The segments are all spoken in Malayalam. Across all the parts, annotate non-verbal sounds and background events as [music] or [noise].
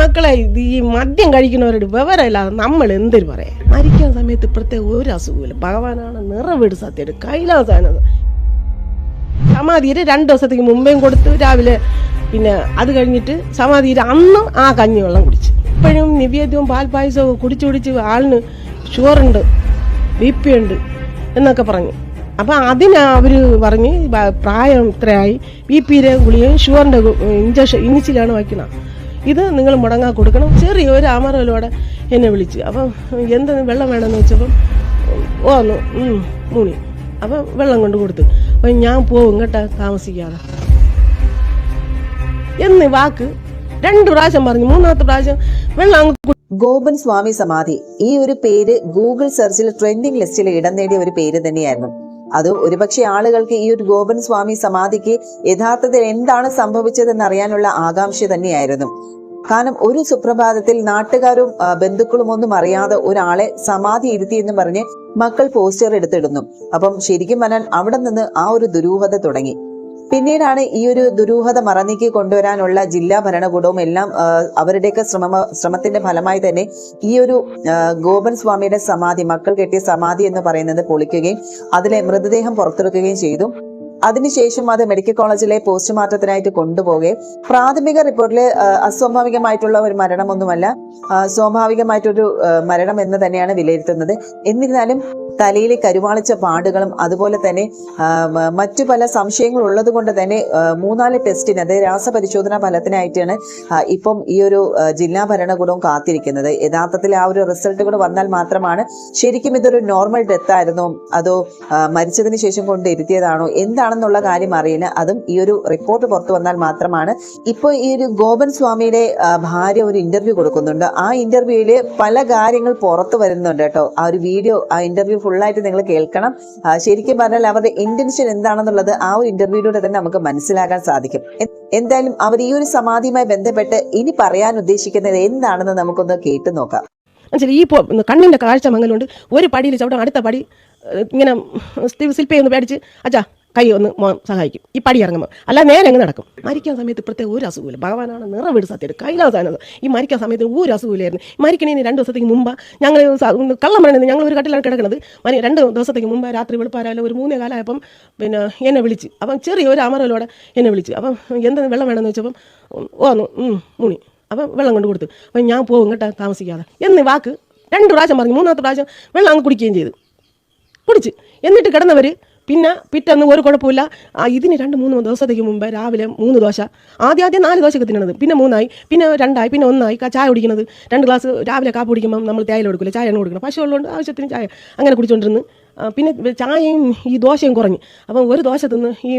മക്കളെ ഇത് ഈ മദ്യം കഴിക്കുന്നവരോട് വിവരമില്ലാതെ നമ്മൾ എന്തിനു പറയാം? മരിക്കുന്ന സമയത്ത് ഇപ്പോഴത്തെ ഒരു അസുഖമില്ല ഭഗവാനാണ് നിറവീട് സത്യം. കൈലാസാനത് സമാധിയിൽ രണ്ട് ദിവസത്തേക്ക് മുമ്പേയും കൊടുത്തു രാവിലെ പിന്നെ അത് കഴിഞ്ഞിട്ട് സമാധിയിൽ അന്നും ആ കഞ്ഞിവെള്ളം കുടിച്ചു. ഇപ്പോഴും നിവേദ്യവും പാൽപ്പായസവും കുടിച്ചു കുടിച്ച് ആളിന് ഷുഗറുണ്ട് ബി പി ഉണ്ട് എന്നൊക്കെ പറഞ്ഞു. അപ്പം അതിന് അവർ പറഞ്ഞ് പ്രായം ഇത്രയായി. ബി പിയുടെ ഗുളികയും ഷുഗറിന്റെ ഇഞ്ചക്ഷൻ ഇനിച്ചിലാണ് വയ്ക്കുന്നത് ഇത് നിങ്ങൾ മുടങ്ങാൻ കൊടുക്കണം. ചെറിയ ഒരു അമറലോടെ എന്നെ വിളിച്ച്. അപ്പം എന്താ വെള്ളം വേണമെന്ന് വെച്ചപ്പം ഓന്നു മൂണി അപ്പം വെള്ളം കൊണ്ട് കൊടുത്തു. അപ്പം ഞാൻ പോവും കേട്ടാ താമസിക്കാതെ. എന്ന് വാക്ക് രണ്ട് പ്രാവശ്യം പറഞ്ഞു. മൂന്നാമത്തെ പ്രാവശ്യം വെള്ളം ഗോപൻ സ്വാമി സമാധി. ഈ ഒരു പേര് ഗൂഗിൾ സെർച്ചിൽ ട്രെൻഡിംഗ് ലിസ്റ്റിൽ ഇടം നേടിയ ഒരു പേര് തന്നെയായിരുന്നു. അത് ഒരുപക്ഷെ ആളുകൾക്ക് ഈ ഒരു ഗോപൻ സ്വാമി സമാധിക്ക് യഥാർത്ഥത്തിൽ എന്താണ് സംഭവിച്ചതെന്ന് അറിയാനുള്ള ആകാംക്ഷ തന്നെയായിരുന്നു. കാരണം ഒരു സുപ്രഭാതത്തിൽ നാട്ടുകാരും ബന്ധുക്കളും ഒന്നും അറിയാതെ ഒരാളെ സമാധി ഇരുത്തി എന്ന് പറഞ്ഞ് മക്കൾ പോസ്റ്റർ എടുത്തിടുന്നു. അപ്പം ശരിക്കും പറഞ്ഞാൽ അവിടെ നിന്ന് ആ ഒരു ദുരൂഹത തുടങ്ങി. പിന്നീടാണ് ഈ ഒരു ദുരൂഹത മറനീക്കി കൊണ്ടുവരാനുള്ള ജില്ലാ ഭരണകൂടവും എല്ലാം അവരുടെയൊക്കെ ശ്രമ ശ്രമത്തിന്റെ ഫലമായി തന്നെ ഈ ഒരു ഗോപൻ സ്വാമിയുടെ സമാധി മക്കൾ കെട്ടിയ സമാധി എന്ന് പറയുന്നത് പൊളിക്കുകയും അതിലെ മൃതദേഹം പുറത്തെടുക്കുകയും ചെയ്തു. അതിനുശേഷം അത് മെഡിക്കൽ കോളേജിലെ പോസ്റ്റ്മോർട്ടത്തിനായിട്ട് കൊണ്ടുപോകുകയും പ്രാഥമിക റിപ്പോർട്ടിൽ അസ്വാഭാവികമായിട്ടുള്ള ഒരു മരണമൊന്നുമല്ല. സ്വാഭാവികമായിട്ടൊരു മരണം എന്ന് തന്നെയാണ് വിലയിരുത്തുന്നത്. എന്നിരുന്നാലും തലയിലെ കരുവാളിച്ച പാടുകളും അതുപോലെ തന്നെ മറ്റു പല സംശയങ്ങൾ ഉള്ളത് കൊണ്ട് തന്നെ മൂന്നാൽ ടെസ്റ്റിന് അതായത് രാസപരിശോധനാ ഫലത്തിനായിട്ടാണ് ഇപ്പം ഈ ഒരു ജില്ലാ ഭരണകൂടവും കാത്തിരിക്കുന്നത്. യഥാർത്ഥത്തിൽ ആ ഒരു റിസൾട്ട് കൂടെ വന്നാൽ മാത്രമാണ് ശരിക്കും ഇതൊരു നോർമൽ ഡെത്ത് ആയിരുന്നോ. അതോ മരിച്ചതിന് ശേഷം കൊണ്ട് ഇരുത്തിയതാണോ? എന്താണെന്നുള്ള കാര്യം അറിയില്ല. അതും ഈ ഒരു റിപ്പോർട്ട് പുറത്തു വന്നാൽ മാത്രമാണ്. ഇപ്പോൾ ഈ ഒരു ഗോപൻ സ്വാമിയുടെ ഭാര്യ ഒരു ഇന്റർവ്യൂ കൊടുക്കുന്നുണ്ട്. ആ ഇന്റർവ്യൂവിൽ പല കാര്യങ്ങൾ പുറത്തു വരുന്നുണ്ട് കേട്ടോ. ആ ഒരു വീഡിയോ ആ ഇന്റർവ്യൂ ഫുള്ളായിട്ട് നിങ്ങൾ കേൾക്കണം. ശരിക്കും പറഞ്ഞാൽ അവരുടെ ഇന്റൻഷൻ എന്താണെന്നുള്ളത് ആ ഒരു ഇന്റർവ്യൂയിലൂടെ തന്നെ നമുക്ക് മനസ്സിലാക്കാൻ സാധിക്കും. എന്തായാലും അവർ ഈ ഒരു സമാധിയുമായി ബന്ധപ്പെട്ട് ഇനി പറയാൻ ഉദ്ദേശിക്കുന്നത് എന്താണെന്ന് നമുക്കൊന്ന് കേട്ടു നോക്കാം. എന്നുവെച്ചാൽ ഈ കണ്ണിന്റെ കാഴ്ച മങ്ങലുണ്ട് ഒരു പടിയിൽ ചവിട്ടാൻ അടുത്ത പടി ഇങ്ങനെ ശില്പയൊന്ന് പേടിച്ച് അച്ഛാ കൈ ഒന്ന് സഹായിക്കും. ഈ പടി ഇറങ്ങുമ്പോൾ അല്ല നേരെ അങ്ങ് നടക്കും. മരിക്കാൻ സമയത്ത് ഇപ്പോഴത്തെ ഒരു അസുഖമില്ല ഭഗവാനാണ് നിറവീട് സത്യം കൈലാസാനത് ഈ മരിക്കാൻ സമയത്ത് ഒരു അസുഖമില്ലായിരുന്നു മരിക്കണേ മരിക്കണേന് രണ്ട് ദിവസത്തേക്ക് മുമ്പ് ഞങ്ങൾ കള്ളം പറയുന്നത് ഞങ്ങൾ ഒരു കട്ടിലാണ് കിടക്കുന്നത് മരി രണ്ട് ദിവസത്തേക്ക് മുമ്പ് രാത്രി വെളുപ്പാരായാലും ഒരു മൂന്നേ കാലമായപ്പം പിന്നെ എന്നെ വിളിച്ച്. അപ്പം ചെറിയ ഒരു അമറലോടെ എന്നെ വിളിച്ച്. അപ്പം എന്താ വെള്ളം വേണമെന്ന് വെച്ചപ്പം ഓന്നു മൂണി അപ്പം വെള്ളം കൊണ്ട് കൊടുത്തു. അപ്പം ഞാൻ പോകും കേട്ടാ താമസിക്കാതെ. എന്ന് വാക്ക് രണ്ട് പ്രാവശ്യം പറഞ്ഞു. മൂന്നാമത്തെ പ്രാവശ്യം വെള്ളം അങ്ങ് കുടിക്കുകയും ചെയ്തു. കുടിച്ച്. എന്നിട്ട് കിടന്നവർ പിന്നെ പിറ്റന്ന് ഒരു കുഴപ്പമില്ല. ഇതിന് രണ്ട് മൂന്ന് ദിവസത്തേക്ക് മുമ്പ് രാവിലെ മൂന്ന് ദോശ. ആദ്യം ആദ്യം നാല് ദോശയൊക്കെ തിന്നണത്. പിന്നെ മൂന്നായി പിന്നെ രണ്ടായി പിന്നെ ഒന്നായി ചായ കുടിക്കുന്നത് രണ്ട് ഗ്ലാസ് രാവിലെ കാപ്പ് കുടിക്കുമ്പോൾ നമ്മൾ തേയില കൊടുക്കില്ല ചായയാണ് കൊടുക്കണം. പശു ഉള്ളതുകൊണ്ട് ആവശ്യത്തിന് ചായ അങ്ങനെ കുടിച്ചുകൊണ്ടിരുന്ന് പിന്നെ ചായയും ഈ ദോശയും കുറഞ്ഞു. അപ്പം ഒരു ദോശ തിന്ന് ഈ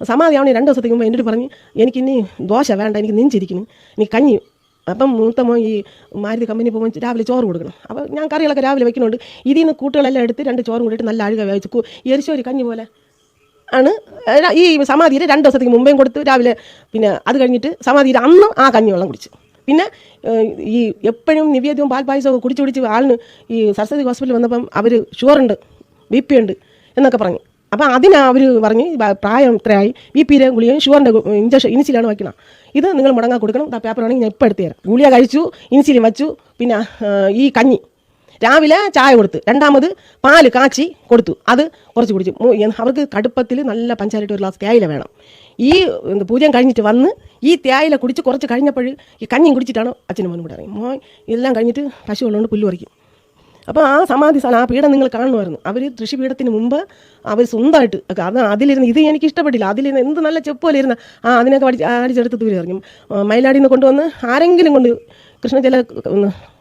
സമാധിയാവണേ രണ്ട് ദിവസത്തേക്ക് മുമ്പ് എന്നോട് പറഞ്ഞ് എനിക്കിനി ദോശ വേണ്ട എനിക്ക് നെഞ്ചിരിക്കുന്നു. എനിക്ക് കഞ്ഞി അപ്പം മൂത്ത മോൻ ഈ മാരുതി കമ്പനി പോകുമ്പോൾ രാവിലെ ചോറ് കൊടുക്കണം. അപ്പോൾ ഞാൻ കറികളൊക്കെ രാവിലെ വെക്കുന്നുണ്ട് ഇതിൽ നിന്ന് കൂട്ടുകളെല്ലാം എടുത്ത് രണ്ട് ചോറും കൂടിയിട്ട് നല്ല അഴുക വേവിച്ച് എരിശോരി കഞ്ഞി പോലെ ആണ്. ഈ സമാധിയിൽ രണ്ട് ദിവസത്തേക്ക് മുമ്പേയും കൊടുത്ത് രാവിലെ പിന്നെ അത് കഴിഞ്ഞിട്ട് സമാധിയിൽ അന്നും ആ കഞ്ഞി വെള്ളം കുടിച്ചു. പിന്നെ ഈ എപ്പോഴും നിവേദ്യവും പാൽപ്പായസവും കുടിച്ച് കുടിച്ച് ആളിന് ഈ സരസ്വതി ഹോസ്പിറ്റലിൽ വന്നപ്പം അവർ ഷുഗറുണ്ട് ബി പി ഉണ്ട് എന്നൊക്കെ പറഞ്ഞു. അപ്പം അതിനാ അവർ പറഞ്ഞ് പ്രായം ഇത്രയായി. ബി പി ഗുളികയും ഷുഗറിന്റെ ഇഞ്ചക്ഷൻ ഇൻസിലാണ് വയ്ക്കണം. ഇത് നിങ്ങൾ മുടങ്ങാൻ കൊടുക്കണം. പേപ്പർ വേണമെങ്കിൽ ഞാൻ ഇപ്പോൾ എടുത്തു തരാം. ഗുളിക കഴിച്ചു ഇൻസുലിൻ വച്ചു പിന്നെ ഈ കഞ്ഞി. രാവിലെ ചായ കൊടുത്ത്. രണ്ടാമത് പാൽ കാച്ചി കൊടുത്തു. അത് കുറച്ച് കുടിച്ചു. അവർക്ക് കടുപ്പത്തിൽ നല്ല പഞ്ചായത്ത് ഒരു ഗ്ലാസ് തേയില വേണം. ഈ പൂജയും കഴിഞ്ഞിട്ട് വന്ന് ഈ തേയില കുടിച്ച് കുറച്ച് കഴിഞ്ഞപ്പോൾ ഈ കഞ്ഞിയും കുടിച്ചിട്ടാണ് അച്ഛനും മോനും കൂടെ ഇറങ്ങി. മോൻ ഇതെല്ലാം കഴിഞ്ഞിട്ട് പശു ഉള്ളതുകൊണ്ട് പുല്ല് പറിക്കും. അപ്പോൾ ആ സമാധി സ്ഥലം ആ പീഠം നിങ്ങൾ കാണുമായിരുന്നു. അവർ തൃശ്ശിപീഠത്തിന് മുമ്പ് അവർ സ്വന്തമായിട്ട് കാരണം അതിലിരുന്ന് ഇത് എനിക്ക് ഇഷ്ടപ്പെട്ടില്ല. അതിലിരുന്ന് എന്ത് നല്ല ചെപ്പ് പോലെ ഇരുന്ന ആ അതിനൊക്കെ അടിച്ച് അടിച്ചെടുത്ത് ദൂരെ എറിഞ്ഞു മയിലാടിയിൽ നിന്ന് കൊണ്ടുവന്ന് ആരെങ്കിലും കൊണ്ട് കൃഷ്ണജല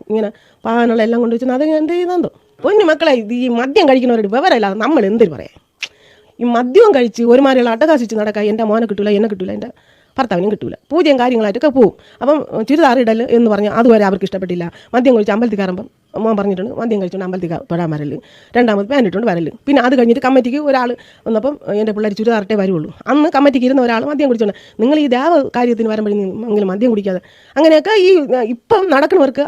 ഇങ്ങനെ പാകാനുള്ള എല്ലാം കൊണ്ട് വെച്ചാൽ അത് എന്ത് ചെയ്യുന്നതോ പൊന്നു മക്കളെ ഈ മദ്യം കഴിക്കുന്നവരോട് വിവരമില്ല നമ്മൾ എന്തൊരു പറയാം? ഈ മദ്യവും കഴിച്ച് ഒരുമാതിരിയുള്ള അട്ടകാശിച്ച് നടക്കാൻ എന്റെ മോനെ കിട്ടൂല എന്നെ കിട്ടൂല എന്റെ ഭർത്താവിനും കിട്ടൂല. പൂജയും കാര്യങ്ങളായിട്ടൊക്കെ പോവും. അപ്പം ചുരിദാറിടൽ എന്ന് പറഞ്ഞാൽ അതുവരെ അവർക്ക് ഇഷ്ടപ്പെട്ടില്ല. മദ്യം കഴിച്ച് അമ്പലത്തിൽ കയറുമ്പം മോൻ പറഞ്ഞിട്ടുണ്ട് മദ്യം കഴിച്ചുകൊണ്ട് അമ്പലത്തിൽ തൊഴാൻ വരൽ. രണ്ടാമത് പാനിട്ടുണ്ട് വരൽ. പിന്നെ അത് കഴിഞ്ഞിട്ട് കമ്മിറ്റിക്ക് ഒരാൾ വന്നപ്പം എന്റെ പിള്ളേർ ചുരിദാറിട്ടേ വരുള്ളൂ അന്ന് കമ്മിറ്റിക്ക് ഇരുന്ന ഒരാൾ മദ്യം കുടിച്ചോണ്ട് നിങ്ങൾ ഈ ദേവ കാര്യത്തിന് വരുമ്പോഴെങ്കിലും മദ്യം കുടിക്കാതെ. അങ്ങനെയൊക്കെ ഈ ഇപ്പം നടക്കുന്നവർക്ക്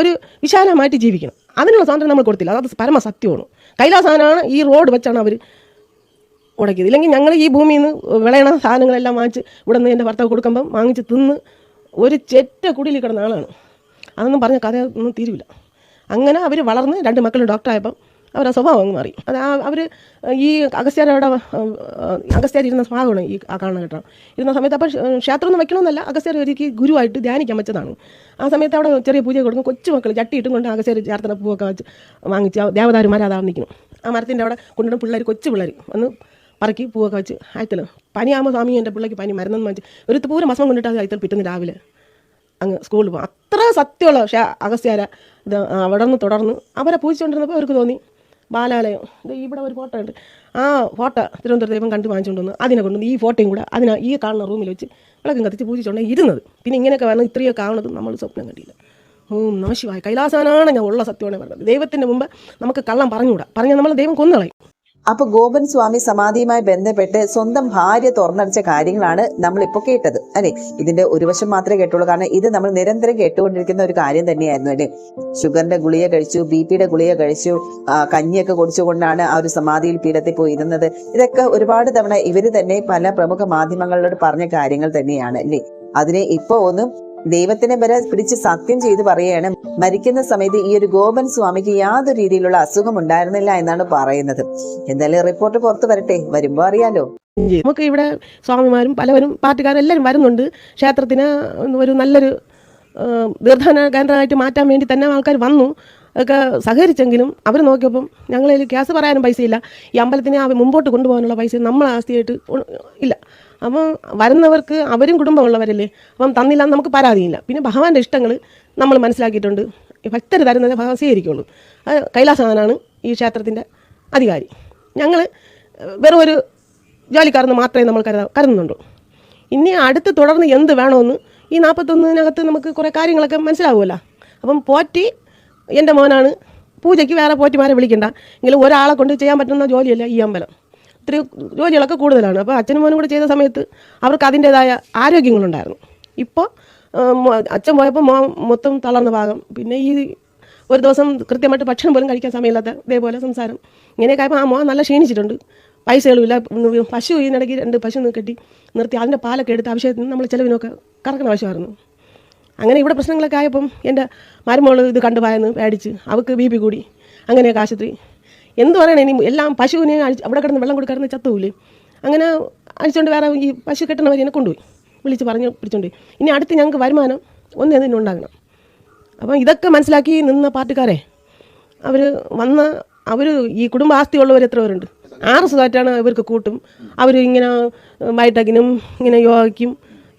ഒരു വിശാലമായിട്ട് ജീവിക്കണം. അതിനുള്ള സ്വാതന്ത്ര്യം നമ്മൾ കൊടുത്തില്ല. അത് പരമസത്യമാണ്. കൈലാസാനാണ് ഈ റോഡ് വെച്ചാണ് അവർ ഉടക്കിയത്. ഇല്ലെങ്കിൽ ഞങ്ങൾ ഈ ഭൂമിയിൽ നിന്ന് വിളയണ സാധനങ്ങളെല്ലാം വാങ്ങിച്ച് ഇവിടെ നിന്ന് എന്റെ ഭർത്താവ് കൊടുക്കുമ്പം വാങ്ങിച്ച് തിന്ന് ഒരു ചെറ്റ കുടിയിൽ കിടന്ന ആളാണ്. അതൊന്നും പറഞ്ഞ കഥ ഒന്നും തീരുവില്ല അങ്ങനെ അവർ വളർന്ന് രണ്ട് മക്കളും ഡോക്ടറായപ്പം അവരുടെ സ്വഭാവം അങ്ങ് മാറി. അത് അവർ ഈ അഗസ്ത്യാരവിടെ അഗസ്ത്യാർ ഇരുന്ന ഭാഗമാണ് ഈ ആ കേട്ടോ. ഇരുന്ന സമയത്ത് അപ്പോൾ ക്ഷേത്രം ഒന്നും വയ്ക്കണമെന്നല്ല അഗസ്ത്യാർ ഒരിക്കൽ ഗുരുവായിട്ട് ധ്യാനിക്കാൻ വെച്ചതാണ്. ആ സമയത്ത് അവിടെ ചെറിയ പൂജ കൊടുക്കും കൊച്ചു മക്കൾ ചട്ടിയിട്ടും കൊണ്ട് അഗസ്ത്യാർ ചേർത്തന പൂവൊക്കെ വെച്ച് വാങ്ങിച്ച് ദേവതാരുമാരെ അതാ നിൽക്കുന്നു. ആ മരത്തിന്റെ അവിടെ കൊണ്ടുവന്ന പിള്ളേർ കൊച്ചു പിള്ളേർ വന്ന് പറക്കി പൂവൊക്കെ വെച്ച് ആയത്തിൽ പനിയാകുമ്പോൾ സ്വാമി എന്റെ പിള്ളേക്ക് പനി മരുന്നെന്ന് വെച്ച് ഒരു പൂരം മസം കൊണ്ടിട്ട് അത് ആയത്തിൽ പിറ്റുന്ന രാവിലെ. അങ്ങ് സ്കൂളിൽ പോകും അത്ര സത്യമുള്ള പക്ഷേ അഗസ്ത്യാര ഇത് അവിടെ നിന്ന് തുടർന്ന് അവരെ പൂജിച്ചുകൊണ്ടിരുന്നപ്പോൾ അവർക്ക് തോന്നി ബാലാലയം ഇത് ഇവിടെ ഒരു ഫോട്ടോ ഉണ്ട്. ആ ഫോട്ടോ തിരുവനന്തപുരത്ത് ഇപ്പം കണ്ടു വാങ്ങിച്ചുകൊണ്ട് വന്ന് അതിനെ കൊണ്ടുവന്ന് ഈ ഫോട്ടോയും കൂടെ അതിനെ ഈ കാണുന്ന റൂമിൽ വെച്ച് വിളക്കും കത്തിച്ച് പൂജിച്ചുകൊണ്ടേ ഇരുന്നത്. പിന്നെ ഇങ്ങനെയൊക്കെ വരണം ഇത്രയൊക്കെ ആവണത് നമ്മൾ സ്വപ്നം കണ്ടില്ല. ഓം നമശിവായ കൈലാസാനാണ് ഞാൻ ഉള്ള സത്യമാണ് പറഞ്ഞത്. ദൈവത്തിന്റെ മുമ്പ് നമുക്ക് കള്ളം പറഞ്ഞുകൂടാ. പറഞ്ഞാൽ നമ്മൾ ദൈവം കൊന്നുകളയും അപ്പൊ ഗോപൻ സ്വാമി സമാധിയുമായി ബന്ധപ്പെട്ട് സ്വന്തം ഭാര്യ തുറന്നടിച്ച കാര്യങ്ങളാണ് നമ്മൾ ഇപ്പോൾ കേട്ടത് അല്ലെ? ഇതിന്റെ ഒരു വശം മാത്രമേ കേട്ടുള്ളൂ. കാരണം ഇത് നമ്മൾ നിരന്തരം കേട്ടുകൊണ്ടിരിക്കുന്ന ഒരു കാര്യം തന്നെയായിരുന്നു അല്ലെ? ഷുഗറിന്റെ ഗുളിക കഴിച്ചു ബി പിയുടെ ഗുളിക കഴിച്ചു കഞ്ഞിയൊക്കെ കുടിച്ചുകൊണ്ടാണ് ആ ഒരു സമാധിയിൽ പീഠത്തിൽ പോയി ഇരുന്നത്. ഇതൊക്കെ ഒരുപാട് തവണ ഇവർ തന്നെ പല പ്രമുഖ മാധ്യമങ്ങളോട് പറഞ്ഞ കാര്യങ്ങൾ തന്നെയാണ് അല്ലെ? അതിനെ ഇപ്പൊ ഒന്നും ദൈവത്തിനെ വരെ പിടിച്ച് സത്യം ചെയ്ത് പറയുകയാണ്. മരിക്കുന്ന സമയത്ത് ഈ ഒരു ഗോപൻ സ്വാമിക്ക് യാതൊരു രീതിയിലുള്ള അസുഖം ഉണ്ടായിരുന്നില്ല എന്നാണ് പറയുന്നത്. എന്തായാലും റിപ്പോർട്ട് പുറത്തു വരട്ടെ. വരുമ്പോ അറിയാലോ. നമുക്ക് ഇവിടെ സ്വാമിമാരും പലവരും പാർട്ടിക്കാരും എല്ലാവരും വരുന്നുണ്ട്. ക്ഷേത്രത്തിന് ഒരു നല്ലൊരു ദീർഘന കേന്ദ്രമായിട്ട് മാറ്റാൻ വേണ്ടി തന്നെ ആൾക്കാർ വന്നു. ഒക്കെ സഹകരിച്ചെങ്കിലും അവർ നോക്കിയപ്പം ഞങ്ങളിൽ ക്യാസ് പറയാനും പൈസയില്ല. ഈ അമ്പലത്തിനെ മുമ്പോട്ട് കൊണ്ടുപോകാനുള്ള പൈസ നമ്മളെ ആസ്തിയായിട്ട് ഇല്ല. അപ്പം വരുന്നവർക്ക് അവരും കുടുംബമുള്ളവരല്ലേ? അപ്പം തന്നില്ല നമുക്ക് പരാതിയില്ല. പിന്നെ ഭഗവാന്റെ ഇഷ്ടങ്ങൾ നമ്മൾ മനസ്സിലാക്കിയിട്ടുണ്ട്. ഭക്തർ തരുന്നത് ഭഗവാൻ സ്വീകരിക്കുള്ളൂ. അത് കൈലാസനാണ് ഈ ക്ഷേത്രത്തിന്റെ അധികാരി. ഞങ്ങൾ വെറും ഒരു ജോലിക്കാരെന്ന് മാത്രമേ നമ്മൾ കരുത കരുതുന്നുള്ളൂ. ഇനി അടുത്ത് തുടർന്ന് എന്ത് വേണമെന്ന് ഈ നാൽപ്പത്തൊന്നിനകത്ത് നമുക്ക് കുറേ കാര്യങ്ങളൊക്കെ മനസ്സിലാവുമല്ലോ. അപ്പം പോറ്റി എന്റെ മോനാണ്. പൂജയ്ക്ക് വേറെ പോറ്റിമാരെ വിളിക്കണ്ട. എങ്കിലും ഒരാളെ കൊണ്ട് ചെയ്യാൻ പറ്റുന്ന ജോലിയല്ല ഈ അമ്പലം. ഇത്തിരി ജോലികളൊക്കെ കൂടുതലാണ്. അപ്പോൾ അച്ഛനും മോനും കൂടെ ചെയ്ത സമയത്ത് അവർക്ക് അതിന്റേതായ ആരോഗ്യങ്ങളുണ്ടായിരുന്നു. ഇപ്പോൾ അച്ഛൻ പോയപ്പോൾ മോ മൊത്തം തളർന്ന ഭാഗം. പിന്നെ ഈ ഒരു ദിവസം കൃത്യമായിട്ട് ഭക്ഷണം പോലും കഴിക്കാൻ സമയമില്ലാത്ത ഇതേപോലെ സംസാരം. ഇങ്ങനെയൊക്കെ ആയപ്പോൾ ആ മോൻ നല്ല ക്ഷീണിച്ചിട്ടുണ്ട്. പൈസകളുമില്ല. പശു ഇതിനിടയ്ക്ക് രണ്ട് പശു കെട്ടി നിർത്തി. അതിന്റെ പാലൊക്കെ എടുത്ത് ആവശ്യത്തിന് നമ്മൾ ചിലവിനൊക്കെ കറക്കുന്ന ആവശ്യമായിരുന്നു. അങ്ങനെ ഇവിടെ പ്രശ്നങ്ങളൊക്കെ ആയപ്പം എന്റെ മരുമോൾ ഇത് കണ്ടു പോയെന്ന് പേടിച്ച് അവൾക്ക് ബി പി കൂടി. അങ്ങനെയൊക്കെ ആശുപത്രി എന്ത് പറയണേ? ഇനി എല്ലാം പശുവിനെ അഴിച്ച് അവിടെ കിടന്ന് വെള്ളം കൊടുക്കാറുണ്ട് ചത്തുമില്ലേ അങ്ങനെ അഴിച്ചുകൊണ്ട് വേറെ ഈ പശു കെട്ടണവരെ എന്നെ കൊണ്ടുപോയി. വിളിച്ച് പറഞ്ഞ് പിടിച്ചോണ്ട് ഇനി അടുത്ത് ഞങ്ങൾക്ക് വരുമാനം ഒന്നേ തന്നെ ഉണ്ടാകണം. അപ്പം ഇതൊക്കെ മനസ്സിലാക്കി നിന്ന പാർട്ടിക്കാരെ അവർ വന്ന അവർ ഈ കുടുംബ ഉള്ളവർ എത്ര പേരുണ്ട്? ആറ് സുഖമായിട്ടാണ് ഇവർക്ക് കൂട്ടും. അവർ ഇങ്ങനെ ബയോടെക്കിനും ഇങ്ങനെ യോഗയ്ക്കും.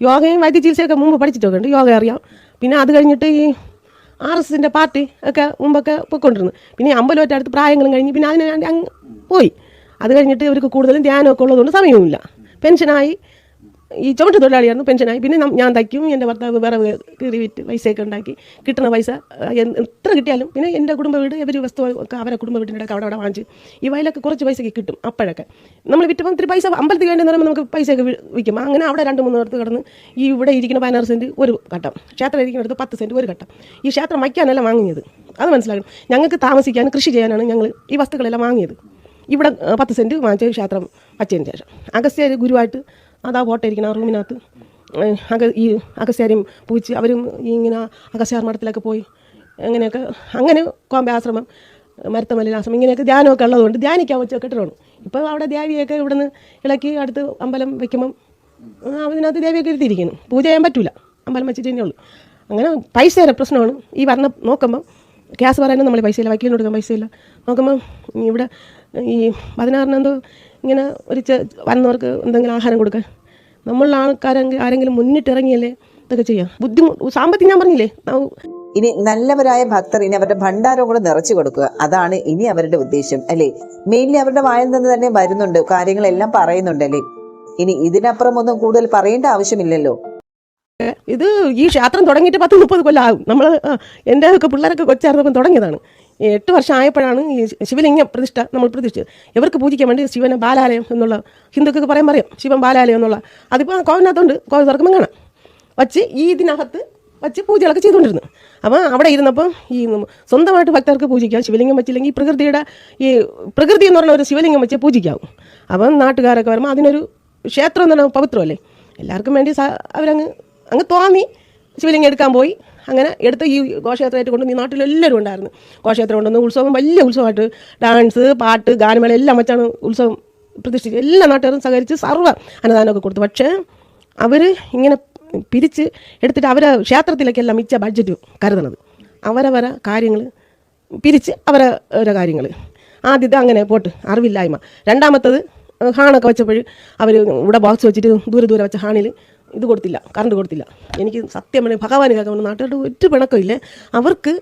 യോഗയും വൈദ്യ ചികിത്സയൊക്കെ മുമ്പ് പഠിച്ചിട്ടൊക്കെ ഉണ്ട്. യോഗ അറിയാം. പിന്നെ അത് കഴിഞ്ഞിട്ട് ഈ ആർ എസ് എസിന്റെ പാർട്ടി ഒക്കെ മുമ്പൊക്കെ പോയിക്കൊണ്ടിരുന്നു. പിന്നെ അമ്പലമൊറ്റ അടുത്ത് പ്രായങ്ങളും കഴിഞ്ഞ് പിന്നെ അതിന് അങ്ങ് പോയി. അത് കഴിഞ്ഞിട്ട് ഇവർക്ക് കൂടുതലും ധ്യാനമൊക്കെ ഉള്ളതുകൊണ്ട് സമയവുമില്ല. പെൻഷനായി ഈ ചുമട്ട് തൊഴിലാളിയായിരുന്നു പെൻഷനായി. പിന്നെ ഞാൻ തയ്ക്കും എന്റെ ഭർത്താവ് വേറെ കീറി വിറ്റ് പൈസയൊക്കെ ഉണ്ടാക്കി. കിട്ടുന്ന പൈസ എത്ര കിട്ടിയാലും പിന്നെ എന്റെ കുടുംബ വീട് ഇവർ വസ്തു അവരെ കുടുംബ വീടിന്റെ അവിടെ അവിടെ വാങ്ങിച്ച് ഈ വയലൊക്കെ കുറച്ച് പൈസയ്ക്ക് കിട്ടും അപ്പോഴൊക്കെ. നമ്മൾ വിറ്റപ്പം ഇത്തിരി പൈസ അമ്പലത്തിൽ വേണ്ടി പറയുമ്പോൾ നമുക്ക് പൈസയൊക്കെ വിൽക്കും. അങ്ങനെ അവിടെ രണ്ട് മൂന്ന് അടുത്ത് കിടന്ന് ഈ ഇവിടെ ഇരിക്കുന്ന പതിനാറ് സെന്റ് ഒരു ഘട്ടം ക്ഷേത്രം ഇരിക്കുന്നിടത്ത് പത്ത് സെന്റ് ഒരു ഘട്ടം. ഈ ക്ഷേത്രം വയ്ക്കാനല്ല വാങ്ങിയത്. അത് മനസ്സിലാക്കണം. ഞങ്ങൾക്ക് താമസിക്കാനും കൃഷി ചെയ്യാനാണ് ഞങ്ങൾ ഈ വസ്തുക്കളെല്ലാം വാങ്ങിയത്. ഇവിടെ പത്ത് സെന്റ് വാങ്ങിച്ച ക്ഷേത്രം വച്ചതിന് ശേഷം. അഗസ്ത്യ ഗുരുവായിട്ട് അതാ ഫോട്ടോ ഇരിക്കണം ആ റൂമിനകത്ത്. അക ഈ അഗസ്ത്യാരും പൂച്ച് അവരും ഇങ്ങനെ അഗസ്ത്യാർ മഠത്തിലൊക്കെ പോയി അങ്ങനെയൊക്കെ അങ്ങനെ കോമ്പ ആശ്രമം മരത്തമല്ലിൽ ആശ്രമം ഇങ്ങനെയൊക്കെ ധ്യാനമൊക്കെ ഉള്ളതുകൊണ്ട് ധ്യാനിക്കാൻ വെച്ച കെട്ടിടണം ഇപ്പോൾ അവിടെ ദേവിയൊക്കെ ഇവിടുന്ന് ഇളക്കി അടുത്ത് അമ്പലം വെക്കുമ്പം അതിനകത്ത് ദേവിയൊക്കെ ഇരുത്തിയിരിക്കുന്നു. പൂജ ചെയ്യാൻ പറ്റില്ല അമ്പലം വെച്ചിട്ട് തന്നെ ഉള്ളൂ അങ്ങനെ പൈസയുടെ പ്രശ്നമാണ്. ഈ വരണ നോക്കുമ്പം ഗ്യാസ് പറയാനും നമ്മൾ പൈസയില്ല വക്കീലിന് കൊടുക്കാൻ പൈസയില്ല. നോക്കുമ്പം ഇവിടെ ഈ പതിനാറിന് എന്തോ ഇങ്ങനെ ഒരു വന്നവർക്ക് എന്തെങ്കിലും ആഹാരം കൊടുക്കാൻ. നമ്മളുടെ ആൾക്കാരെങ്കിൽ ആരെങ്കിലും മുന്നിട്ടിറങ്ങിയല്ലേ ഇതൊക്കെ ചെയ്യാം. ബുദ്ധിമുട്ട് സാമ്പത്തികം ഞാൻ പറഞ്ഞില്ലേ? ഇനി നല്ലവരായ ഭക്തർ ഇനി അവരുടെ ഭണ്ഡാരം കൂടെ നിറച്ചു കൊടുക്കുക. അതാണ് ഇനി അവരുടെ ഉദ്ദേശം അല്ലേ? മെയിൻലി അവരുടെ വായിൽ നിന്ന് തന്നെ വരുന്നുണ്ട് കാര്യങ്ങളെല്ലാം പറയുന്നുണ്ട് അല്ലേ? ഇനി ഇതിനപ്പുറം ഒന്നും കൂടുതൽ പറയേണ്ട ആവശ്യമില്ലല്ലോ. ഇത് ഈ ക്ഷേത്രം തുടങ്ങിയിട്ട് പത്ത് മുപ്പത് കൊല്ലം ആകും. നമ്മൾ എന്റെ ഒക്കെ പിള്ളേരൊക്കെ കൊച്ചായിരുന്നപ്പം തുടങ്ങിയതാണ്. എട്ട് വർഷം ആയപ്പോഴാണ് ഈ ശിവലിംഗ പ്രതിഷ്ഠ നമ്മൾ പ്രതിഷ്ഠിച്ചത്. ഇവർക്ക് പൂജിക്കാൻ വേണ്ടി ശിവനെ ബാലാലയം എന്നുള്ള ഹിന്ദുക്കൾക്ക് പറയാൻ പറയാം ശിവൻ ബാലാലയം എന്നുള്ള. അതിപ്പോൾ കോവിനകത്തുണ്ട് കോവിൽ തുറക്കുമ്പോൾ കാണാം. വച്ച് ഈ ഇതിനകത്ത് വച്ച് പൂജകളൊക്കെ ചെയ്തുകൊണ്ടിരുന്നു. അപ്പോൾ അവിടെ ഇരുന്നപ്പം ഈ സ്വന്തമായിട്ട് ഭക്തർക്ക് പൂജിക്കാം ശിവലിംഗം വെച്ചില്ലെങ്കിൽ പ്രകൃതിയുടെ ഈ പ്രകൃതി എന്ന് പറഞ്ഞ ഒരു ശിവലിംഗം വെച്ച് പൂജിക്കാവും. അപ്പം നാട്ടുകാരൊക്കെ വരുമ്പോൾ അതിനൊരു ക്ഷേത്രം എന്ന് പറഞ്ഞാൽ പവിത്രമല്ലേ? എല്ലാവർക്കും വേണ്ടി അവരങ്ങ് അങ്ങ് തോന്നി ശിവലിംഗം എടുക്കാൻ പോയി. അങ്ങനെ എടുത്ത് ഈ ഘോഷയാത്രയായിട്ട് കൊണ്ട് ഈ നാട്ടിലെല്ലാവരും ഉണ്ടായിരുന്നു. ഘോഷയാത്ര കൊണ്ടുവന്ന് ഉത്സവം വലിയ ഉത്സവമായിട്ട് ഡാൻസ് പാട്ട് ഗാനമേള എല്ലാം വെച്ചാണ് ഉത്സവം പ്രതിഷ്ഠിച്ചത്. എല്ലാ നാട്ടുകാരും സഹകരിച്ച് സർവ അന്നദാനമൊക്കെ കൊടുത്തു. പക്ഷേ അവർ ഇങ്ങനെ പിരിച്ച് എടുത്തിട്ട് അവരെ ക്ഷേത്രത്തിലേക്കല്ല മിച്ച ബഡ്ജറ്റ് കരുതണത്. അവരവരെ കാര്യങ്ങൾ പിരിച്ച് അവരെ ഓരോ കാര്യങ്ങൾ ആദ്യത്തെ അങ്ങനെ പോട്ട് അറിവില്ലായ്മ. രണ്ടാമത്തത് ഹാണൊക്കെ വെച്ചപ്പോൾ അവർ ഇവിടെ ബോക്സ് വെച്ചിട്ട് ദൂരെ ദൂരെ വെച്ച ഹാണിൽ ഇത് കൊടുത്തില്ല കറണ്ട് കൊടുത്തില്ല. എനിക്ക് സത്യം പറഞ്ഞാൽ ഭഗവാൻ കേൾക്കുമ്പോൾ നാട്ടുകാരുടെ ഒറ്റ പിണക്കമില്ല. അവർക്ക്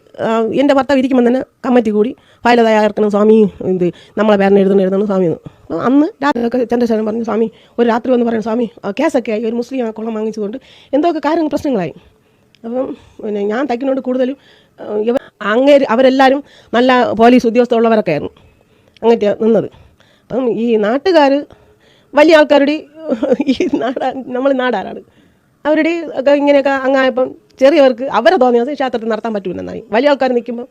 എന്റെ ഭർത്താവ് ഇരിക്കുമ്പോൾ തന്നെ കമ്മിറ്റി കൂടി ഫയല തയ്യാറാക്കണം സ്വാമി ഇത് നമ്മളെ പേരനെ എഴുതണം എഴുതണം സ്വാമി എന്ന്. അപ്പോൾ അന്ന് രാത്രിയൊക്കെ ചന്ദ്രശേഖരൻ പറഞ്ഞു സ്വാമി ഒരു രാത്രി വന്ന് പറയണം സ്വാമി കേസൊക്കെ ആയി ഒരു മുസ്ലിം കുളം വാങ്ങിച്ചുകൊണ്ട് എന്തൊക്കെ കാര്യങ്ങൾ പ്രശ്നങ്ങളായി? അപ്പം പിന്നെ ഞാൻ തയ്ക്കുന്നോണ്ട് കൂടുതലും അങ്ങേര് അവരെല്ലാവരും നല്ല പോലീസ് ഉദ്യോഗസ്ഥരുള്ളവരൊക്കെ ആയിരുന്നു. അങ്ങനത്തെ നിന്നത്. അപ്പം ഈ നാട്ടുകാർ വലിയ ആൾക്കാരുടെ ഈ നാടാ നമ്മൾ നാടാരാണ്. അവരുടെ ഒക്കെ ഇങ്ങനെയൊക്കെ അങ്ങായപ്പം ചെറിയവർക്ക് അവരെ തോന്നിയത് ക്ഷേത്രത്തിൽ നടത്താൻ പറ്റൂലെന്നായി. വലിയ ആൾക്കാർ നിൽക്കുമ്പോൾ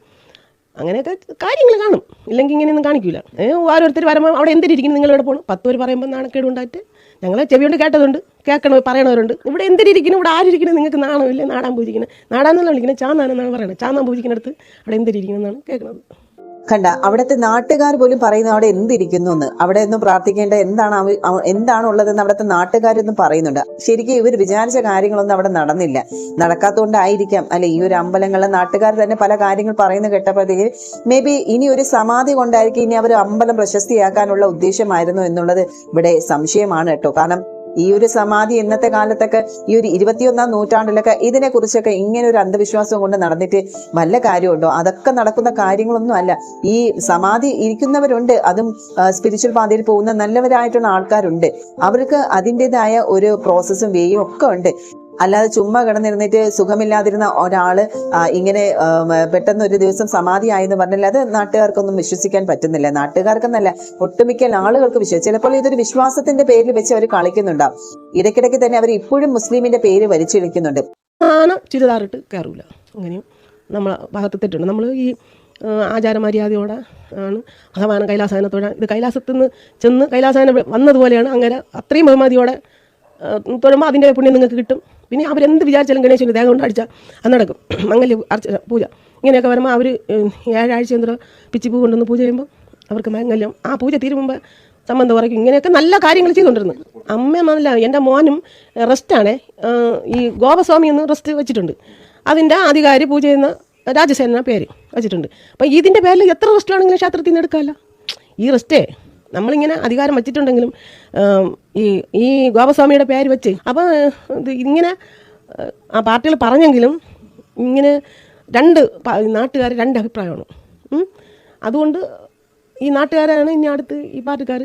അങ്ങനെയൊക്കെ കാര്യങ്ങൾ കാണും. ഇല്ലെങ്കിൽ ഇങ്ങനെയൊന്നും കാണിക്കില്ല ഓരോരുത്തർ വരുമ്പോൾ അവിടെ എന്തിരിക്കുന്നു നിങ്ങൾ ഇവിടെ പോകണം പത്ത് പേര് പറയുമ്പോൾ നാണക്കേട് ഉണ്ടായിട്ട് ഞങ്ങൾ ചെവി കൊണ്ട് കേട്ടതുണ്ട്. കേൾക്കണ പറയണവരുണ്ട്. ഇവിടെ എന്തിരിക്കുന്നു ഇവിടെ ആരിരിക്കണം നിങ്ങൾക്ക് നാണമില്ല? നാടാൻ പൂജിക്കുന്നത്. നാടാന്നല്ല വിളിക്കുന്നത്. ചാന്നാണെന്നാണ് പറയുന്നത്. ചാന്നാൻ പൂജിക്കുന്നിടത്ത് അവിടെ എന്തിരിക്കുന്നതെന്നാണ് കേൾക്കുന്നത്. കണ്ട അവിടുത്തെ നാട്ടുകാർ പോലും പറയുന്നു അവിടെ എന്തിരിക്കുന്നു എന്ന്. അവിടെ ഒന്നും പ്രാർത്ഥിക്കേണ്ട എന്താണ് എന്താണ് ഉള്ളതെന്ന് അവിടുത്തെ നാട്ടുകാരൊന്നും പറയുന്നുണ്ട്. ശരിക്കും ഇവർ വിചാരിച്ച കാര്യങ്ങളൊന്നും അവിടെ നടന്നില്ല. നടക്കാത്തതുകൊണ്ടായിരിക്കാം. അല്ലെ ഈ ഒരു അമ്പലങ്ങളിലെ നാട്ടുകാർ തന്നെ പല കാര്യങ്ങൾ പറയുന്ന കേട്ടപ്പോഴത്തേക്ക് മേ ബി ഇനി ഒരു സമാധി കൊണ്ടായിരിക്കും ഇനി അവർ അമ്പലം പ്രശസ്തിയാക്കാനുള്ള ഉദ്ദേശമായിരുന്നു എന്നുള്ളത് ഇവിടെ സംശയമാണ് കേട്ടോ. കാരണം ഈ ഒരു സമാധി ഇന്നത്തെ കാലത്തൊക്കെ ഈ ഒരു ഇരുപത്തിയൊന്നാം നൂറ്റാണ്ടിലൊക്കെ ഇതിനെ കുറിച്ചൊക്കെ ഇങ്ങനെ ഒരു അന്ധവിശ്വാസം കൊണ്ട് നടന്നിട്ട് വല്ല കാര്യമുണ്ടോ? അതൊക്കെ നടക്കുന്ന കാര്യങ്ങളൊന്നും അല്ല. ഈ സമാധി ഇരിക്കുന്നവരുണ്ട്. അതും സ്പിരിച്വൽ പാതയിൽ പോകുന്ന നല്ലവരായിട്ടുള്ള ആൾക്കാരുണ്ട്. അവർക്ക് അതിന്റെതായ ഒരു പ്രോസസ്സും വേയും ഒക്കെ ഉണ്ട്. അല്ലാതെ ചുമ്മാ കിടന്നിരുന്നിട്ട് സുഖമില്ലാതിരുന്ന ഒരാൾ ഇങ്ങനെ പെട്ടെന്ന് ഒരു ദിവസം സമാധി ആയെന്ന് പറഞ്ഞാൽ അത് നാട്ടുകാർക്കൊന്നും വിശ്വസിക്കാൻ പറ്റുന്നില്ല. നാട്ടുകാർക്കെന്നല്ല ഒട്ടുമിക്ക ആളുകൾക്ക് വിശ്വസിച്ചു ചിലപ്പോൾ ഇതൊരു വിശ്വാസത്തിന്റെ പേരിൽ വെച്ച് അവർ കളിക്കുന്നുണ്ടാവും. ഇടയ്ക്കിടയ്ക്ക് തന്നെ അവർ ഇപ്പോഴും മുസ്ലിമിന്റെ പേര് വലിച്ചിളിക്കുന്നുണ്ട് ആന ചുരിദാറിട്ട് കയറൂല അങ്ങനെയും നമ്മളെ ഭാഗത്ത് തെറ്റുണ്ട്. നമ്മൾ ഈ ആചാര ആചാരമര്യാദയോടെ ആണ് ഭഗവാൻ കൈലാസായനത്തോടെ ഇത് കൈലാസത്തിൽ നിന്ന് ചെന്ന് കൈലാസായനം വന്നതുപോലെയാണ്. അങ്ങനെ അത്രയും ബഹുമതിയോടെ തൊഴുമ്പോൾ അതിന്റെ പുണ്യം നിങ്ങൾക്ക് കിട്ടും. പിന്നെ അവരെന്ത് വിചാരിച്ചാലും ഗണേശന് ദേഹം കൊണ്ട് അടിച്ചാൽ അത് നടക്കും. മംഗല്യ അർച്ച പൂജ. ഇങ്ങനെയൊക്കെ വരുമ്പോൾ അവർ ഏഴാഴ്ച എന്തോ പിച്ചിപ്പൂ കൊണ്ടുവന്ന് പൂജ ചെയ്യുമ്പോൾ അവർക്ക് മംഗല്യം. ആ പൂജ തീരുമ്പോൾ സംബന്ധം കുറയ്ക്കും ഇങ്ങനെയൊക്കെ നല്ല കാര്യങ്ങൾ ചെയ്തുകൊണ്ടിരുന്നു. അമ്മ നല്ല എന്റെ മോനും റെസ്റ്റാണ്. ഈ ഗോപസ്വാമി എന്ന് റെസ്റ്റ് വെച്ചിട്ടുണ്ട്. അതിന്റെ അധികാരി പൂജ ചെയ്യുന്ന രാജസേന പേര് വെച്ചിട്ടുണ്ട്. അപ്പം ഇതിന്റെ പേരിൽ എത്ര റെസ്റ്റ് വേണമെങ്കിലും ക്ഷേത്രത്തിൽ നിന്ന് എടുക്കാമല്ലോ. ഈ റെസ്റ്റേ നമ്മളിങ്ങനെ അധികാരം വച്ചിട്ടുണ്ടെങ്കിലും ഈ ഈ ഗോപസ്വാമിയുടെ പേര് വെച്ച് അപ്പോൾ ഇങ്ങനെ ആ, പാർട്ടികൾ പറഞ്ഞെങ്കിലും ഇങ്ങനെ രണ്ട് നാട്ടുകാർ രണ്ട് അഭിപ്രായമാണ്. അതുകൊണ്ട് ഈ നാട്ടുകാരാണ് ഇനി അടുത്ത് ഈ പാർട്ടിക്കാർ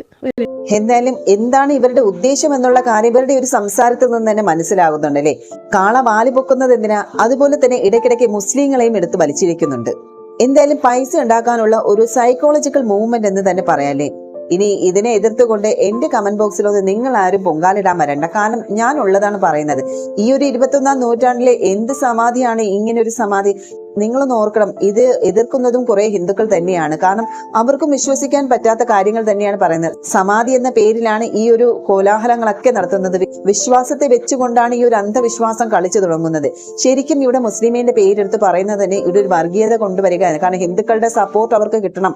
എന്തായാലും എന്താണ് ഇവരുടെ ഉദ്ദേശം എന്നുള്ള കാര്യം ഇവരുടെ ഒരു സംസാരത്തിൽ നിന്ന് തന്നെ മനസ്സിലാകുന്നുണ്ട് അല്ലേ? കാള വാലി പൊക്കുന്നത് എന്തിനാ? അതുപോലെ തന്നെ ഇടയ്ക്കിടയ്ക്ക് മുസ്ലിങ്ങളെയും എടുത്ത് വലിച്ചിരിക്കുന്നുണ്ട് എന്തായാലും പൈസ ഉണ്ടാക്കാനുള്ള ഒരു സൈക്കോളജിക്കൽ മൂവ്മെന്റ് എന്ന് തന്നെ പറയാല്ലേ ഇനി ഇതിനെ എതിർത്തുകൊണ്ട് എന്റെ കമന്റ് ബോക്സിലൊന്നും നിങ്ങൾ ആരും പൊങ്കാലിടാൻ വരണ്ട. കാരണം ഞാൻ ഉള്ളതാണ് പറയുന്നത്. ഈ ഒരു ഇരുപത്തൊന്നാം നൂറ്റാണ്ടിലെ എന്ത് സമാധിയാണ് ഇങ്ങനെ ഒരു സമാധി? നിങ്ങളൊന്ന് ഓർക്കണം ഇത് എതിർക്കുന്നതും കുറെ ഹിന്ദുക്കൾ തന്നെയാണ്. കാരണം അവർക്കും വിശ്വസിക്കാൻ പറ്റാത്ത കാര്യങ്ങൾ തന്നെയാണ് പറയുന്നത്. സമാധി എന്ന പേരിലാണ് ഈ ഒരു കോലാഹലങ്ങളൊക്കെ നടത്തുന്നത്. വിശ്വാസത്തെ വെച്ചുകൊണ്ടാണ് ഈ ഒരു അന്ധവിശ്വാസം കളിച്ചു തുടങ്ങുന്നത്. ശരിക്കും ഇവിടെ മുസ്ലിമിന്റെ പേരെടുത്ത് പറയുന്നത് തന്നെ ഇവിടെ ഒരു വർഗീയത കൊണ്ടുവരികയാണ്. കാരണം ഹിന്ദുക്കളുടെ സപ്പോർട്ട് അവർക്ക് കിട്ടണം.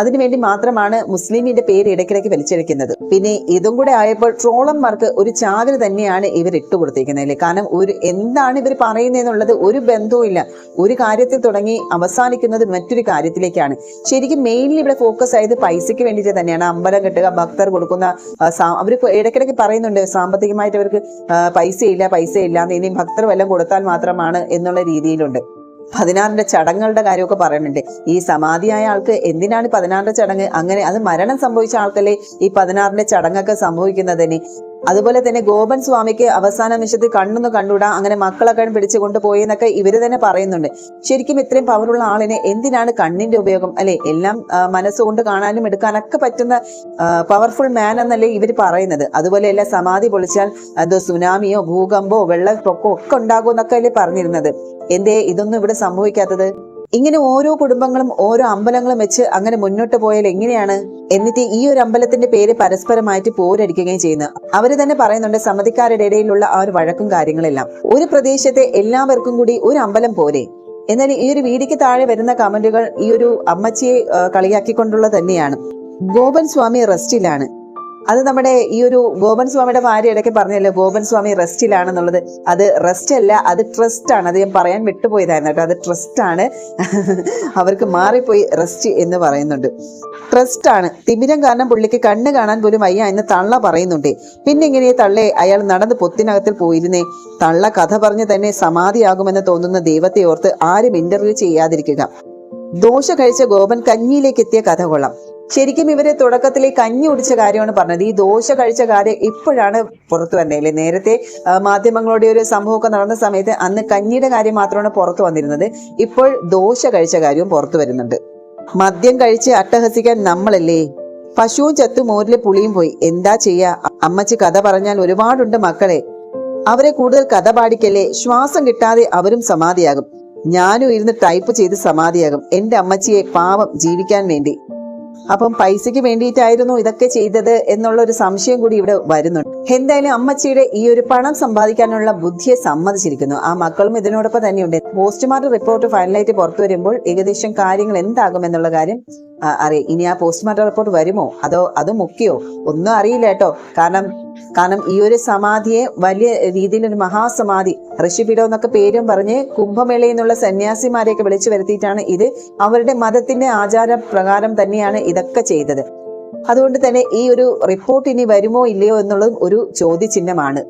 അതിനുവേണ്ടി മാത്രമാണ് മുസ്ലിമിന്റെ പേര് ഇടയ്ക്കിടയ്ക്ക് വലിച്ചെടുക്കുന്നത്. പിന്നെ ഇതും കൂടെ ആയപ്പോൾ ട്രോളന്മാർക്ക് ഒരു ചാകര തന്നെയാണ് ഇവർ ഇട്ടുകൊടുത്തിരിക്കുന്നത് കാരണം ഒരു എന്താണ് ഇവർ പറയുന്നത് എന്നുള്ളത് ഒരു ബന്ധവും ഇല്ല ഒരു കാര്യത്തിൽ തുടങ്ങി അവസാനിക്കുന്നത് മറ്റൊരു കാര്യത്തിലേക്കാണ്. ശരിക്കും മെയിൻലി ഇവിടെ ഫോക്കസ് ആയത് പൈസയ്ക്ക് വേണ്ടിയിട്ട് തന്നെയാണ്. അമ്പലം കെട്ടുക ഭക്തർ കൊടുക്കുന്ന അവർ ഇടയ്ക്കിടയ്ക്ക് പറയുന്നുണ്ട് സാമ്പത്തികമായിട്ട് അവർക്ക് പൈസയില്ല പൈസയില്ല ഇനി ഭക്തർ വല്ലതും കൊടുത്താൽ മാത്രമാണ് എന്നുള്ള രീതിയിലുണ്ട്. പതിനാറിന്റെ ചടങ്ങുകളുടെ കാര്യമൊക്കെ പറയുന്നുണ്ട്. ഈ സമാധിയായ ആൾക്ക് എന്തിനാണ് പതിനാറിന്റെ ചടങ്ങ്? അങ്ങനെ അത് മരണം സംഭവിച്ച ആൾക്കല്ലേ ഈ പതിനാറിന്റെ ചടങ്ങൊക്കെ സംഭവിക്കുന്നതിന് അതുപോലെ തന്നെ ഗോപൻ സ്വാമിക്ക് അവസാന നിമിഷത്തിൽ കണ്ണൊന്ന് കണ്ടുകൂടാ അങ്ങനെ മക്കളൊക്കെ പിടിച്ചു കൊണ്ടുപോയി എന്നൊക്കെ ഇവർ തന്നെ പറയുന്നുണ്ട്. ശരിക്കും ഇത്രയും പവറുള്ള ആളിനെ എന്തിനാണ് കണ്ണിന്റെ ഉപയോഗം? അല്ലെ എല്ലാം മനസ്സുകൊണ്ട് കാണാനും എടുക്കാനൊക്കെ പറ്റുന്ന പവർഫുൾ മാൻ എന്നല്ലേ ഇവർ പറയുന്നത്. അതുപോലെ അല്ല സമാധി പൊളിച്ചാൽ അത് സുനാമിയോ ഭൂകമ്പോ വെള്ളപ്പൊക്കോ ഒക്കെ ഉണ്ടാകുമെന്നൊക്കെ അല്ലേ പറഞ്ഞിരുന്നത്. എന്തേ ഇതൊന്നും ഇവിടെ സംഭവിക്കാത്തത്? ഇങ്ങനെ ഓരോ കുടുംബങ്ങളും ഓരോ അമ്പലങ്ങളും വെച്ച് അങ്ങനെ മുന്നോട്ട് പോയാൽ എങ്ങനെയാണ്? എന്നിട്ട് ഈ ഒരു അമ്പലത്തിന്റെ പേര് പരസ്പരമായിട്ട് പോരടിക്കുകയും ചെയ്യുന്നു അവർ തന്നെ പറയുന്നുണ്ട് സമ്മതിക്കാരുടെ ഇടയിലുള്ള ആ ഒരു വഴക്കും കാര്യങ്ങളെല്ലാം. ഒരു പ്രദേശത്തെ എല്ലാവർക്കും കൂടി ഒരു അമ്പലം പോരെ. എന്നാൽ ഈ ഒരു വീടിക്ക് താഴെ വരുന്ന കമന്റുകൾ ഈ ഒരു അമ്മച്ചിയെ കളിയാക്കിക്കൊണ്ടുള്ള തന്നെയാണ്. ഗോപൻ സ്വാമി റെസ്റ്റിലാണ്. അത് നമ്മുടെ ഈ ഒരു ഗോപൻ സ്വാമിയുടെ ഭാര്യ ഇടയ്ക്ക് പറഞ്ഞല്ലോ ഗോപൻ സ്വാമി റെസ്റ്റിലാണെന്നുള്ളത്. അത് റെസ്റ്റ് അല്ല അത് ട്രസ്റ്റ് ആണ്. അത് ഞാൻ പറയാൻ വിട്ടുപോയതായിരുന്നു കേട്ടോ. അത് ട്രസ്റ്റ് ആണ്. [laughs] അവർക്ക് മാറിപ്പോയി റെസ്റ്റ് എന്ന് പറയുന്നുണ്ട്. ട്രസ്റ്റ് ആണ്. തിമിരം കാരണം പുള്ളിക്ക് കണ്ണ് കാണാൻ പോലും അയ്യ എന്ന് തള്ള പറയുന്നുണ്ട്. പിന്നെ ഇങ്ങനെ തള്ളെ അയാൾ നടന്ന് പൊത്തിനകത്തിൽ പോയിരുന്നേ? തള്ള കഥ പറഞ്ഞ് തന്നെ സമാധിയാകുമെന്ന് തോന്നുന്ന ദൈവത്തെ ഓർത്ത് ആരും ഇന്റർവ്യൂ ചെയ്യാതിരിക്കുക. ദോശ കഴിച്ച ഗോപൻ കഞ്ഞിയിലേക്ക് എത്തിയ കഥ കൊള്ളാം. ശരിക്കും ഇവർ തുടക്കത്തിൽ കഞ്ഞി കുടിച്ച കാര്യമാണ് പറഞ്ഞത്. ഈ ദോശ കഴിച്ച കാര്യം ഇപ്പോഴാണ് പുറത്തു വന്നേല്ലേ നേരത്തെ മാധ്യമങ്ങളുടെ ഒരു സംഭവമൊക്കെ നടന്ന സമയത്ത് അന്ന് കഞ്ഞിയുടെ കാര്യം മാത്രമാണ് പുറത്തു വന്നിരുന്നത്. ഇപ്പോൾ ദോശ കഴിച്ച കാര്യവും പുറത്തു വരുന്നുണ്ട്. മദ്യം കഴിച്ച് അട്ടഹസിക്കാൻ നമ്മളല്ലേ? പശുവും ചത്തു മോരിലെ പുളിയും പോയി. എന്താ ചെയ്യാ? അമ്മച്ചി കഥ പറഞ്ഞാൽ ഒരുപാടുണ്ട് മക്കളെ. അവരെ കൂടുതൽ കഥ പാടിക്കല്ലേ? ശ്വാസം കിട്ടാതെ അവരും സമാധിയാകും. ഞാനും ഇരുന്ന് ടൈപ്പ് ചെയ്ത് സമാധിയാകും. എന്റെ അമ്മച്ചിയെ പാവം ജീവിക്കാൻ വേണ്ടി. അപ്പം പൈസയ്ക്ക് വേണ്ടിയിട്ടായിരുന്നു ഇതൊക്കെ ചെയ്തത് എന്നുള്ള ഒരു സംശയം കൂടി ഇവിടെ വരുന്നുണ്ട്. എന്തായാലും അമ്മച്ചിയുടെ ഈ ഒരു പണം സമ്പാദിക്കാനുള്ള ബുദ്ധിയെ സമ്മതിച്ചിരിക്കുന്നു. ആ മക്കളും ഇതിനോടൊപ്പം തന്നെയുണ്ട്. പോസ്റ്റ്മോർട്ടം റിപ്പോർട്ട് ഫൈനലായിട്ട് പുറത്തു വരുമ്പോൾ ഏകദേശം കാര്യങ്ങൾ എന്താകും എന്നുള്ള കാര്യം അറിയാം ഇനി ആ പോസ്റ്റ്മോർട്ടം റിപ്പോർട്ട് വരുമോ? അതോ അത് മുക്കിയോ? ഒന്നും അറിയില്ല കേട്ടോ. കാരണം കാരണം ഈ ഒരു സമാധിയെ വലിയ രീതിയിൽ ഒരു മഹാസമാധി ഋഷിപീഠം എന്നൊക്കെ പേരും പറഞ്ഞ് കുംഭമേളയിൽ നിന്നുള്ള സന്യാസിമാരെയൊക്കെ വിളിച്ചു വരുത്തിയിട്ടാണ് ഇത്. അവരുടെ മതത്തിന്റെ ആചാര പ്രകാരം തന്നെയാണ് ഇതൊക്കെ ചെയ്തത്. അതുകൊണ്ട് തന്നെ ഈ ഒരു റിപ്പോർട്ട് ഇനി വരുമോ ഇല്ലയോ എന്നുള്ളതും ഒരു ചോദ്യചിഹ്നമാണ്.